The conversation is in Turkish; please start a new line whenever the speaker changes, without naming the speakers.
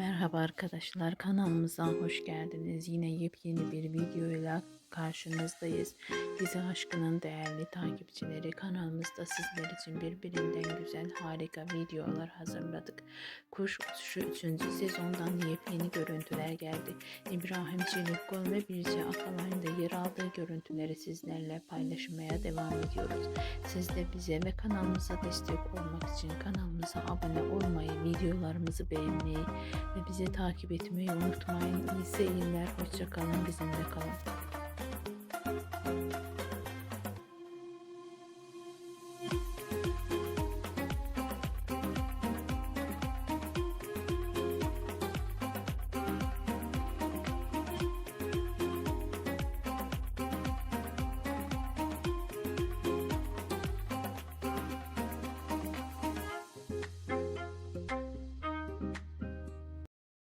Merhaba arkadaşlar kanalımıza hoş geldiniz. Yine yepyeni bir videoyla karşınızdayız. Dizi aşkının değerli takipçileri kanalımızda sizler için birbirinden güzel harika videolar hazırladık. Kuş Uçuşu 3. sezondan yepyeni görüntüler geldi. İbrahim Çelikgol ve Birce Akalay'ın da yer aldığı görüntüleri sizlerle paylaşmaya devam ediyoruz. Siz de bize ve kanalımıza destek olmak için kanalımıza abone olmayı, videolarımızı beğenmeyi ve bizi takip etmeyi unutmayın. İyi seyirler, hoşça kalın, bizimle kalın.